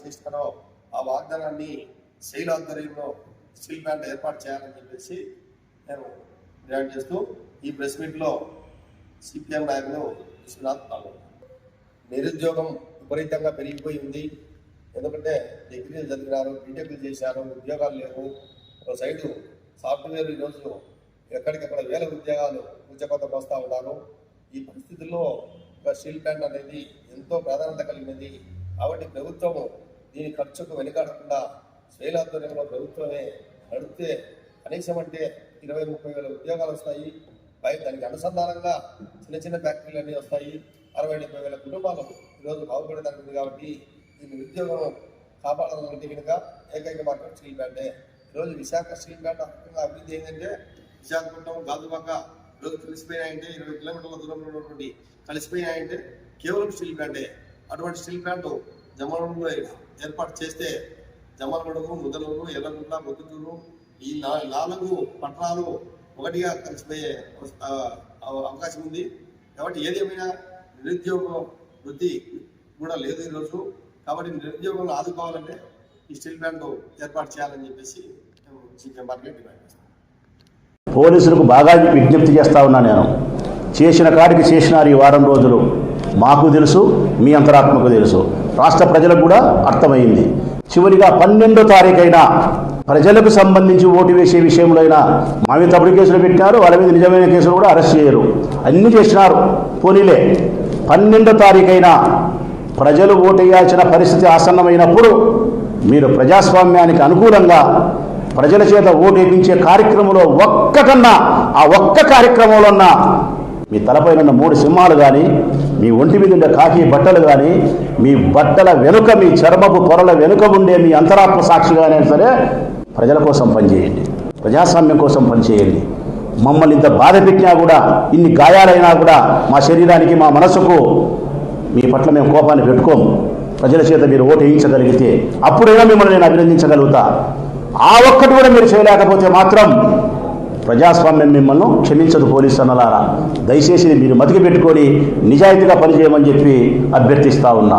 చేస్తారో ఆ వాగ్దానాన్ని శైల ఆధ్వర్యంలో స్టీల్ బ్యాండ్ ఏర్పాటు చేయాలని చెప్పేసి నేను డిమాండ్ చేస్తూ ఈ ప్రెస్ మీట్లో సిపిఎం నాయకులు విశ్వనాథ్ పాల్గొన్నారు. నిరుద్యోగం విపరీతంగా పెరిగిపోయి ఉంది. ఎందుకంటే డిగ్రీలు చదివినారు బీటెక్లు చేశారు ఉద్యోగాలు లేవు. ఒక సైడు సాఫ్ట్వేర్ ఈరోజు ఎక్కడికక్కడ వేల ఉద్యోగాలు ఉద్యోగతకు వస్తూ ఉన్నారు. ఈ పరిస్థితుల్లో ఒక స్టీల్ ప్లాంట్ అనేది ఎంతో ప్రాధాన్యత కలిగినది. కాబట్టి ప్రభుత్వము దీని ఖర్చుకు వెనుకాడకుండా స్వేల ఆధ్వర్యంలో ప్రభుత్వమే నడిపితే కనీసం అంటే ఇరవై ముప్పై వేల ఉద్యోగాలు వస్తాయి. పై దానికి అనుసంధానంగా చిన్న చిన్న ఫ్యాక్టరీలు అన్నీ వస్తాయి. అరవై డెబ్బై వేల కుటుంబాలు ఈరోజు బాగుపడేదానికి కాబట్టి దీన్ని ఉద్యోగం కాపాడాలంటే కనుక ఏకైక మార్గం స్టీల్ ప్లాంటే. ఈరోజు విశాఖ స్టీల్ ప్లాంట్ అభివృద్ధి ఏంటంటే విశాఖపట్నం గాజువాక ఈరోజు కలిసిపోయినాయంటే ఇరవై కిలోమీటర్ల దూరంలో ఉన్నటువంటి కలిసిపోయినాయంటే కేవలం స్టీల్ ప్లాంటే. అటువంటి స్టీల్ ప్లాంట్ జమలగూడలో ఏర్పాటు చేస్తే జమలగూడకు ముదలూరు ఎర్రగుంట ముద్దుటూరు ఈ నాలుగు పట్టణాలు ఒకటిగా కలిసిపోయే అవకాశం ఉంది. కాబట్టి ఏదేమైనా నిరుద్యోగ వృద్ధి కూడా లేదు ఈరోజు కాబట్టి నిరుద్యోగంలో ఆదుకోవాలంటే ఈ స్టీల్ ప్లాంట్ ఏర్పాటు చేయాలని చెప్పేసి డిమాండ్ పోలీసులకు బాగా విజ్ఞప్తి చేస్తా ఉన్నా నేను. చేసిన కాడికి చేసినారు ఈ వారం రోజులు. మాకు తెలుసు మీ అంతరాత్మకు తెలుసు. రాష్ట్ర ప్రజలకు కూడా అర్థమైంది. చివరిగా పన్నెండో తారీఖైనా ప్రజలకు సంబంధించి ఓటు వేసే విషయంలో అయినా మా మీద తప్పుడు కేసులు పెట్టినారు వాళ్ళ మీద నిజమైన కేసులు కూడా అరెస్ట్ చేయరు. అన్నీ చేసినారు. పోనీలే. పన్నెండో తారీఖైనా ప్రజలు ఓటేయాల్సిన పరిస్థితి ఆసన్నమైనప్పుడు మీరు ప్రజాస్వామ్యానికి అనుకూలంగా ప్రజల చేత ఓటు వేయించే కార్యక్రమంలో ఒక్కటన్నా ఆ ఒక్క కార్యక్రమంలో ఉన్న మీ తలపైన ఉన్న మూడు సింహాలు కానీ మీ ఒంటి మీద ఉండే కాకి బట్టలు కానీ మీ బట్టల వెనుక మీ చర్మపు పొరల వెనుక ఉండే మీ అంతరాత్మ సాక్షిగానే సరే ప్రజల కోసం పనిచేయండి. ప్రజాస్వామ్యం కోసం పనిచేయండి. మమ్మల్ని ఇంత బాధ పెట్టినా కూడా ఇన్ని గాయాలైనా కూడా మా శరీరానికి మా మనసుకు మీ పట్ల మేము కోపాన్ని పెట్టుకోము. ప్రజల చేత మీరు ఓటు వేయించగలిగితే అప్పుడైనా మిమ్మల్ని నేను అభినందించగలుగుతా. ఆ ఒక్కటి కూడా మీరు చేయలేకపోతే మాత్రం ప్రజాస్వామ్యం మిమ్మల్ని క్షమించదు పోలీసు అన్నలారా. దయచేసి మీరు మతికి పెట్టుకొని నిజాయితీగా పనిచేయమని చెప్పి అభ్యర్థిస్తా ఉన్నా.